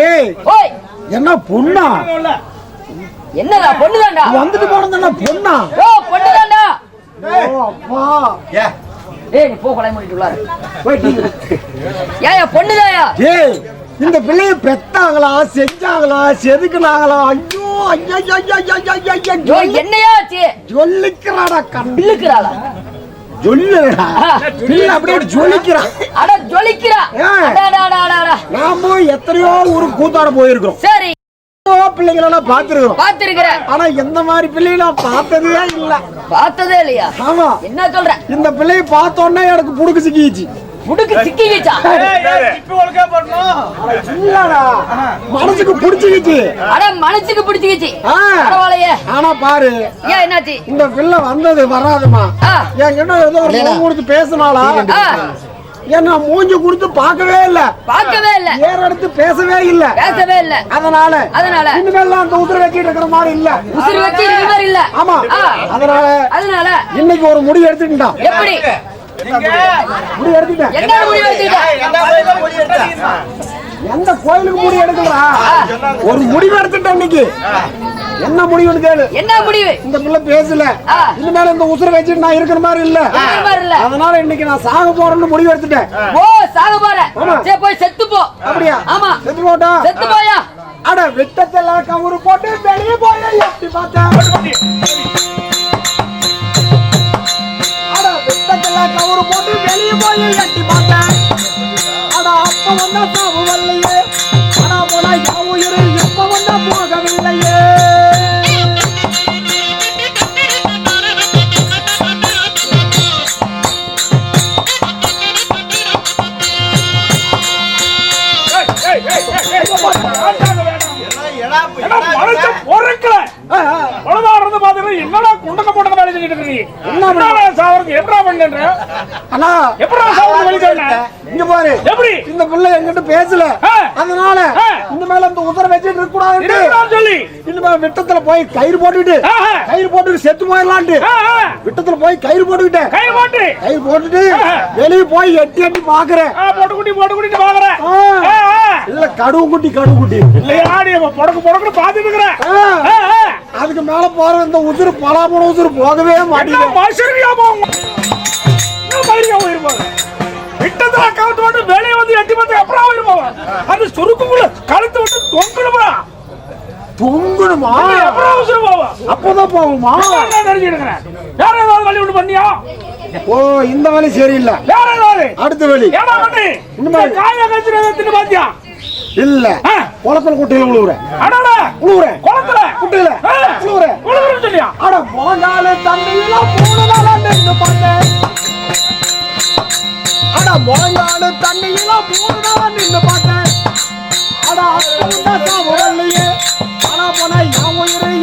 ஏய் ஓய்! என்ன பொண்ணா? என்னடா பொண்ணுதான்டா? வந்துட்டு போனதுன்னா பொண்ணா? ஓ பொண்ணுதான்டா? ஓ அப்பா. ஏய் நீ போ கொலை மூடிட்டு உள்ளாரு. போயிட்டு ஏயா இந்த பிள்ளைய பெத்தாங்களா செஞ்சாங்களா செதுக்குனாங்களா? ஐயோ ஐயா ஐயா ஐயா ஐயா ஐயா ஐயோ என்னையா ஆச்சு? ஜொல்லிக்கிறாடா கண்ணு பிள்ளுக்குறாளா ஜொல்லுடா பிள்ளை அப்படியே ஜொலிக்கிறான் அட ஜொலிக்கிறா. ஆ. அட, அட, அட, அட, அட. நாம எத்தனையோ ஊரு கூத்தாட போயிருக்கிறோம். சரி. பிள்ளைங்களெல்லாம் பார்த்துருக்கிறோம். பாத்துருக்கிற ஆனா இந்த மாதிரி பிள்ளைய நான் பார்த்ததே இல்ல. பார்த்ததே இல்லையா? ஆமா. என்ன சொல்ற? இந்த பிள்ளைய பார்த்தோன்னே எனக்கு புடுக்கு சிக்கிச்சு முடுக்கு சிக்கிக்கிச்சா இல்லடா. மனசுக்கு பிடிச்சிக்கிச்சு. அட மனசுக்கு பிடிச்சிக்கிச்சு. ஆ. பரவாயில்லையே. ஆனா பாரு. ஏன் என்னாச்சு? இந்த பிள்ளை வந்தது வராதுமா. ஆ. என்கிட்ட ஏதோ ஒரு கொடுத்து பேசினாளா? ஆ. என்ன மூஞ்சி கொடுத்து பார்க்கவே இல்ல. பார்க்கவே இல்ல. ஏற எடுத்து பேசவே இல்ல. பேசவே இல்ல. அதனால அதனால? இனிமேல் அந்த உதிர வச்சிட்டு இருக்கிற மாதிரி இல்ல. உசுறு வச்சு மாதிரி இல்ல. ஆமா. அதனால அதனால? இன்னைக்கு ஒரு முடிவு எடுத்துட்டான் எப்படி? முடிவு எடுத்துட்டேன். முடிவு எந்த கோயிலுக்கு முடிவு எடுக்கிறா ஒரு முடிவு எடுத்துட்டேன் இன்னைக்கு. என்ன முடிவுன்னு கேளு. என்ன முடிவு? இந்த பிள்ளை பேசல. ஆ. இனிமேல இந்த உசுர வச்சுட்டு நான் இருக்கிற மாதிரி இல்ல. அதனால இன்னைக்கு நான் சாக போறேன்னு முடிவு எடுத்துட்டேன். ஓ சாக போற. ஆமா. சரி போய் செத்து போ. அப்படியா? ஆமா. செத்து போட்டா? செத்து போயா? அட விட்டத்தெல்லாம் கவுரு போட்டு வெளியே போய் எப்படி பார்த்தேன் போய் எட்டி பார்த்தேன். அட அப்ப வந்தா சாவு வரலையே. அட போனா யாவு இரு எப்ப வந்தா போகவில்லையே என்னடா குண்டக்க போட்டத வேலை செஞ்சுட்டு இருக்கீங்க. என்ன சாவருக்கு எப்படா பண்ணுன்ற? அண்ணா எப்படா வழி சொன்ன இங்க பாரு. எப்படி? இந்த பிள்ளை என்கிட்ட பேசல. அதனால. இந்த மேல இந்த உதர வச்சிட்டு இருக்க கூடாது சொல்லி. இனிமே விட்டத்துல போய் கயிறு ஆ. கயிறு போட்டுட்டு செத்து போயிடலான்ட்டு. விட்டத்துல போய் கயிறு போட்டுக்கிட்டேன் கை போட்டு. கயிறு போட்டுட்டு. வெளியே போய் எட்டி எட்டி பாக்குறேன். போட்டு குட்டி போட்டு குட்டி பாக்குறேன். இல்ல கடுவு குட்டி கடுவு குட்டி இல்லையா நீ புடக்கு புடக்குன்னு பாத்துட்டு இருக்கிறேன். அதுக்கு மேல போற இந்த உசுறு பலாபுரம் உசுறு போகவே மாட்டேங்குது. மனுஷரியா போங்க என்ன மயிரியா போயிருப்பாங்க வெளியே வந்து எட்டி பார்த்து எப்படா போயிருப்பாங்க அது சுருக்குக்குள்ள கழுத்து விட்டு தொங்கணுமா? தொங்கணுமா? எப்படா உசுறு போவா அப்பதான் போகுமா? நினைச்சிருக்கிறேன் வேற ஏதாவது வழி விட்டு பண்ணியா? ஓ இந்த வழி சரியில்லை. வேற ஏதாவது? அடுத்த வழி ஏடா பண்ணி இந்த காய கச்சிர தின்னு பாத்தியா இல்ல. குளத்துல குட்டையில விழுவுறேன் அடடா. விழுவுறேன் குளத்துல? குட்டையில. ஆ. விழுவுறேன் உழுவுறேன்னு சொல்லியா? அட முழங்கால தண்ணியில நாளா நின்று பார்த்தேன். அட முழங்கால தண்ணியில மூணு நின்று பார்த்தேன். அட அப்பவும் தான் ஆனா போனா என் உயிரை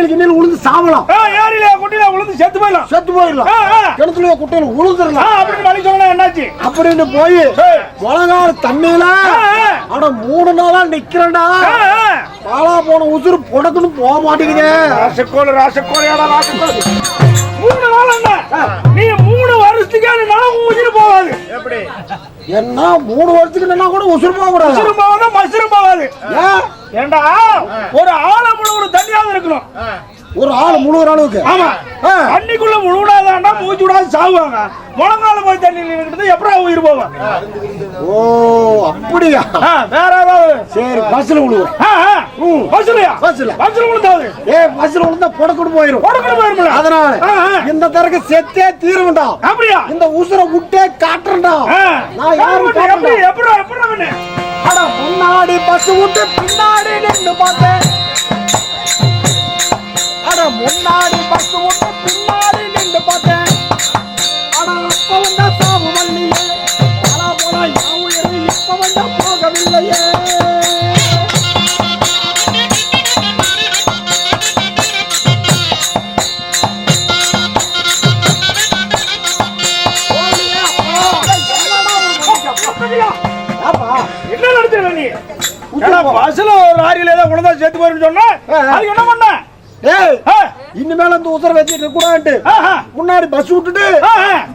தண்ணியில் கிண்ணியில் உளுந்து சாவலாம். ஏரியில குட்டியில விழுந்து செத்து போயிடலாம். செத்து போயிடலாம். கிணத்துல குட்டையில உளுந்துடலாம் அப்படின்னு வழி சொன்னா என்னாச்சு? அப்படின்னு போய். மிளகா தண்ணியில ஆ, ஆ. அட மூணு நாளா நிக்கிறேன்டா. பாலா போன உசுறு புடக்குன்னு போக மாட்டேங்குதே. ராசக்கோள் ராசக்கோள் மூணு நாள் என்ன? நீ வருஷத்துக்கு உயிர் போகாது. என்ன மூணு வருஷத்துக்கு கூட உசுறு போக கூடாது மசுரும் போகாது. மசுரும் போகாது ஏண்டா ஒரு ஆளை முழுவதும் ஒரு தண்ணியாவது இருக்கணும். ஒரு ஆள் முழுகிற அளவுக்கு? ஆமா. தண்ணிக்குள்ள முழுவடாதாண்டா மூச்சு விடாது சாவுவாங்க. முழங்கால போய் தண்ணி இருக்கிறது எப்படா உயிர் போவாங்க ஓ அப்படியா? வேற ஏதாவது. சரி பஸ்ல விழுவுறேன் பஸ்ல. பஸ்ல விழுந்தாவது ஏ பஸ்ல விழுந்தா புடக்குன்னு போயிரும். அதனால ஆ, ஆ. இந்த தரக்கு செத்தே தீருவேன்டா அப்படியா? இந்த உசுரை விட்டே காட்டுறேன்டா. ஆ. நான் யாரும் எப்படி? எப்படி எப்படி அட முன்னாடி பஸ் விட்டு பின்னாடி நின்று பார்த்தேன். அட முன்னாடி பஸ் விட்டு பின்னாடி நின்று பார்த்தேன். என்ன பண்ண? இனிமேல அந்த உசுர வச்சிட்டு கூடாது முன்னாடி பஸ் விட்டுட்டு.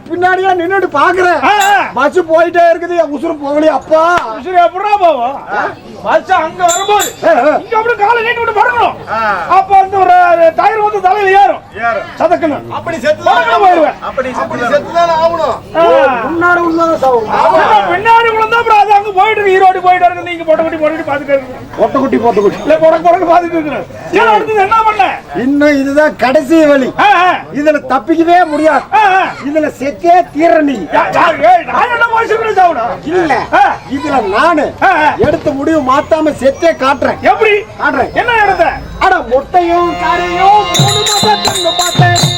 பின்னாடியே நின்னுட்டு பாக்குறேன். பஸ் போயிட்டே இருக்குது என் உசுறு போகலையே அப்பா. சரி எப்படா போவோம் பஸ் அங்க வரும்போது. இங்க அப்படியே காலை நீட்டி விட்டு பறக்கணும் ஆ. அப்ப அந்த ஒரு டயர் வந்து தலையில ஏறும். ஏறும். சதக்கணும் அப்படி செத்து போயிருவேன் அப்படி அப்படி செத்துதானே ஆகணும். முன்னாடி உள்ளதான் சாவும் ஆமா, பின்னாடி விழுந்தா அப்புறம் அது அங்க போயிட்டு ஈரோடு போயிட்டு இருக்கு நீங்க பொட்டை குட்டி பொட்டை பாத்துட்டு இருக்கு ஒட்ட குட்டி போட்ட குட்டி. இல்ல பொடக்கு பொடக்கு பாத்துட்டு இருக்கு சரி அடுத்தது என்ன பண்ண? இன்னும் இதுதான் கடைசி வழி. இதுல தப்பிக்கவே முடியாது. இதுல செத்தே தீர நீ. இல்ல. இதுல நானு. எடுத்த முடிவு மாத்தாம செத்தே காட்டுறேன். எப்படி? காட்டுறேன். என்ன இடத்த அட முட்டையும் தின்னு பார்த்தேன்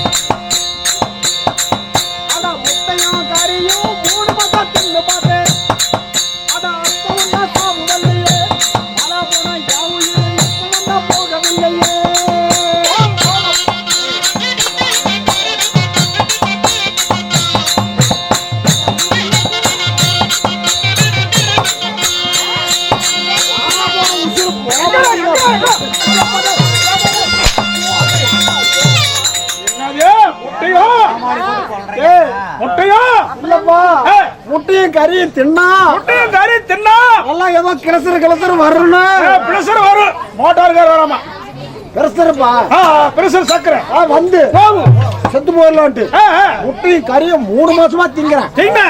முட்டையும் கறியும் தின்னா. முட்டையும் கறி தின்னா. எல்லாம் ஏதோ கிளசரு கிளசரு வரணும் பிரஷர் வரும். மோட்டார் கார் வராமா? கிளசருப்பா பிரஷர் சக்கரை. வந்து. செத்து போயிடலான்ட்டு. முட்டையும் கறியும் மூணு மாசமா திங்கிறேன். ஆ,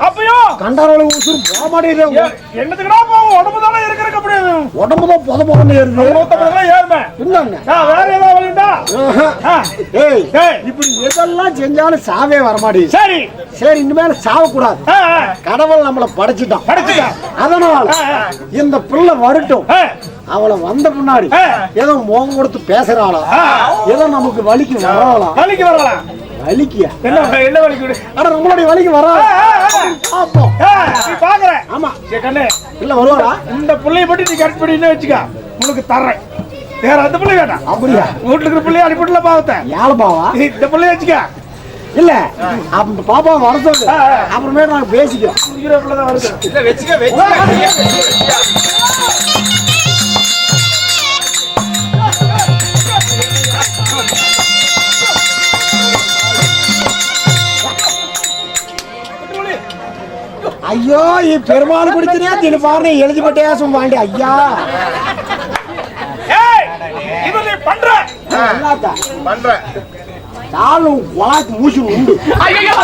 அப்பயும் கண்டாரோட உசுறு போக மாட்டேங்குது என்னத்துக்குடா போகும் உடம்பு தானே இருக்கிறதுக்கு அப்படி உடம்பு தான் பொத பொதன்னு ஏறுது. நூத்தம்பதுலாம் ஏறுமே. ஆ, வேற ஏதாவது வழிண்டா ஏய் இப்படி எதெல்லாம் செஞ்சாலும் சாவே வரமாட்டேங்குது. சரி. சரி இனிமேல சாவக்கூடாது. கடவுள் நம்மள படைச்சிட்டான். படிச்சுக்க அதனால. இந்த பிள்ளை வரட்டும். அவளை வந்த முன்னாடி. ஏதோ முகம் கொடுத்து பேசுறாளா. ஏதோ நமக்கு வலிக்கு வராளா? வலிக்கு வரலாம் வலிக்கியா? என்ன என்ன வலிக்கு ஆனா நம்மளுடைய வலிக்கு ஆ. பாப்போம். நீ பாக்குற. ஆமா. ஏ கண்ணு. இல்ல வருவாளா இந்த பிள்ளைய மட்டும் நீ கரெக்ட் பண்ணின்னு வச்சுக்க. உனக்கு தர்றேன். வேற அந்த பிள்ளை வேண்டாம். அப்படியா? வீட்டுல இருக்கிற பிள்ளைய அனுப்பிட்டுல பாவத்தை. ஏழப்பாவா இந்த பிள்ளைய வச்சுக்க. இல்ல அந்த பாப்பா வர சொல்லு. அப்புறமே நாங்க பேசிக்கிறோம். குடிக்கிற பிள்ளை தான் வருது. இல்ல வெச்சுக்க வெச்சுக்க. ஐயோ ఈ பெருமாள் குடிச்சினியா தினப்பாரு எழுதி வாண்டி ஐயா. ஏய் இது நீ பண்ற. மூச்சு உண்டு. ஐயோ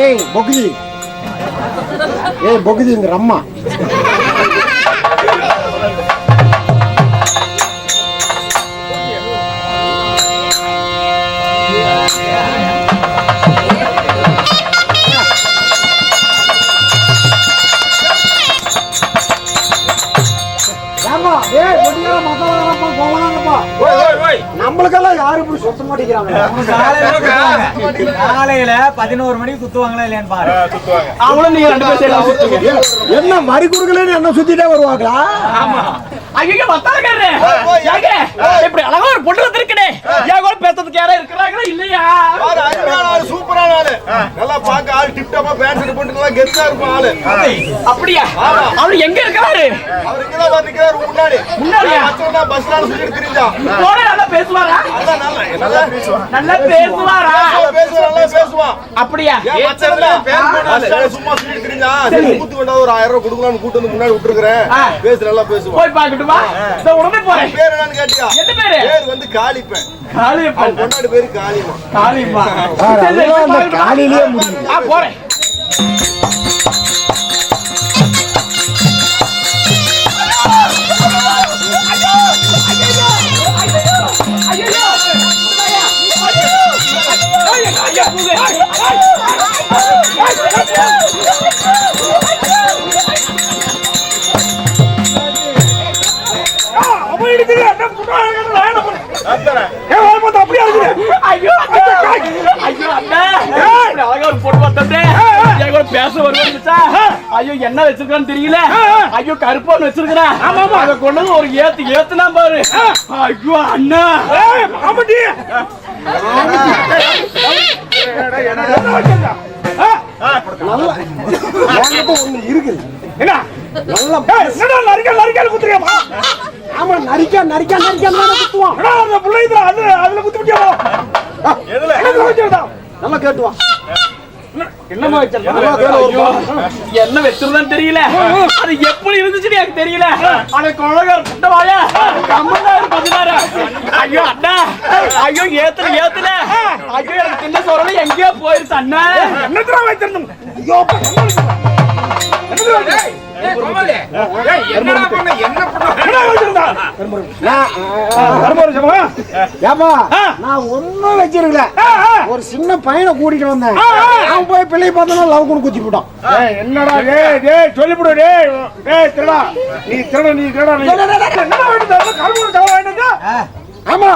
ஏய் பொக்குஜி ஏய் பொக்குஜி இந்த ரம்மா Yeah. நம்மளுக்கெல்லாம் யாரும் இப்படி சுத்த மாட்டேங்கிறாங்க. காலையில பதினோரு மணிக்கு குத்துவாங்களா இல்லையான்னு பாரு. சுத்துவாங்க. அவளும் நீங்க ரெண்டு பேரும் என்ன கொடுக்கலன்னு என்ன சுத்திட்டே வருவாங்களா? ஐயோ வந்தாருக்காரே ஏங்க இப்படி அழகா ஒரு பொண்ணு வந்திருக்கனே ஏன் கூட பேசுறதுக்கு யாரா இருக்கிறாங்களா இல்லையா அருமையான ஆளு, சூப்பரான ஆளு. நல்லா பார்க்க ஆளு ஆ pant shirt போட்டு நல்லா கெத்தா இருக்கும் ஆளு. அப்படியா அவரு எங்க இருக்கிறாரு அவர் இங்கதான் பாரு நிக்கிறாரு முன்னாடி. முன்னாடியா? தான் bus stand சுத்திட்டு திரிஞ்சான். போன நல்லா பேசுவாரா நல்லா- நல்லா பேசுவான். நல்லா பேசுவாரா நல்லா பேசுவான், நல்லா பேசுவான். அப்படியா தான் bus stand சும்மா சுத்திட்டு திரிஞ்சான். சரி, கூத்து கொண்டா ஒரு ஆயிரம் ரூபாய் கொடுக்கலாம்னு கூட்டு வந்து முன்னாடி விட்டுருக்கிறேன். ஆ. பேசு, நல்லா பேசுவான். போய் பாக்கட்டுமா உடனே போறேன் பேர் என்னன்னு கேட்டியா? என்ன பேரு? பேர் வந்து காளிப்பன். காளியப்பன் அவன் பொண்டாட்டி பேரு காளிமா. அதெல்லாம் அந்த ஐயோ அப்படியே இருக்குது ஐயோ ஐயோ அண்ணா. அழகா ஒரு போட்டு பார்த்தே கூட பேச வருவாங்க ஐயோ என்ன வச்சிருக்கான்னு தெரியல. ஐயோ கருப்பான்னு வச்சிருக்கிறேன். ஆமா ஆமா. அதை கொண்டு ஒரு ஏத்து ஏத்துனா பாரு. ஐயோ அண்ணா. மாமட்டி என்ன இருக்குது. ஏய், என்னடா நரிக்கல் நரிக்கல் குத்துறியாமா ஆமா நரிக்க நரிக்க நரிக்க குத்துவான். அந்த புள்ள இதுல அது அதுல குத்து விட்டியாமா எதுல? வச்சிருந்தா நல்லா கேட்டுவான் என்னமா என்ன? வச்சிருந்தான்னு தெரியல. அது எப்படி இருந்துச்சுன்னு எனக்கு தெரியல. ஆனா குழகர் புட்டவாயா கம்மனாரு பதினாறு. ஐயோ அண்ணா. ஐயோ ஏத்துல ஏத்துல. ஐயோ எனக்கு தின்ன சொல்றது எங்கேயோ போயிருச்சு அண்ணா. என்னத்துல வச்சிருந்தோம்? ஐயோ ஒண்ணும் வச்சிருக்கல. ஒரு சின்ன பையனை கூட்டிட்டு வந்தேன். அவன் போய் பிள்ளை பார்த்தோன்னா லவ் கொண்டு குத்தி போட்டான். என்னடா டேய் டேய் சொல்லிவிடு டேய் டேய் திருடா. நீ திருட நீ திருடா நீ? கரும்பு? ஆமா.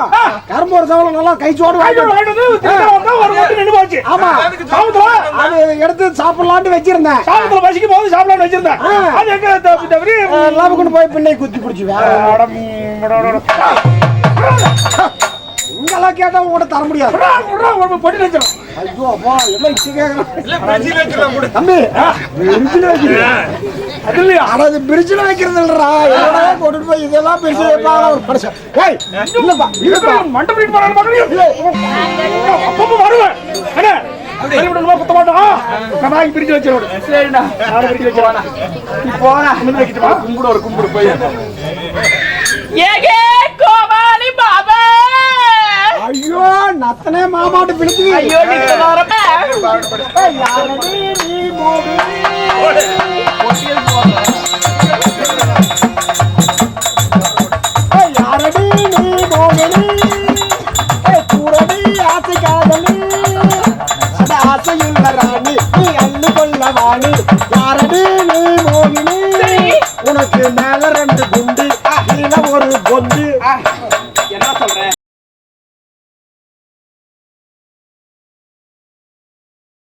கரும்பு ஒரு சவளம் நல்லா கை சோடு போச்சு. ஆமா. சாமத்துல அது எடுத்து சாப்பிடலான்ட்டு வச்சிருந்தேன். சாமத்துல பசிக்கும் போது சாப்பிடலாம்னு வச்சிருந்தேன். அது எங்க தப்பி லவ் கொண்டு போய் பிள்ளை குத்தி பிடிச்சி அடம், அடம், அடம். இங்கெல்லாம் கேட்டா உங்கள்கிட்ட தர முடியாது. பொட்டி வச்சிடும் ஐயோ அப்பா கேக்குறேன் பிரிட்ஜில தம்பி பிரிட்ஜில் வைக்கிறேன் அது இல்லையா? அட அது பிரிட்ஜில் வைக்கிறது இல்லடா. என்னடா போய் இதெல்லாம் பிரிட்ஜ் வைப்பாங்க? ஒரு மனுஷன் ஏய் இல்லப்பா இல்லப்பா. மண்டை பிடிட்டு போறான்னு பாருங்க. அப்பப்போ வருவேன். வைக்கட்டுமா கும்பிடு ஒரு கும்பிடு போய். ஏகே கோமாளி பாபா! ஐயோ நத்தனே மாமாட்டு பிடிச்சு ஐயோ யாரடி நீ மோகினி? கூடடி ஆசை காதலி ஆசையுள்ள ராணி நீ அள்ளு கொள்ள வாணி யாரடி நீ மோகினி? உனக்கு மேல ரெண்டு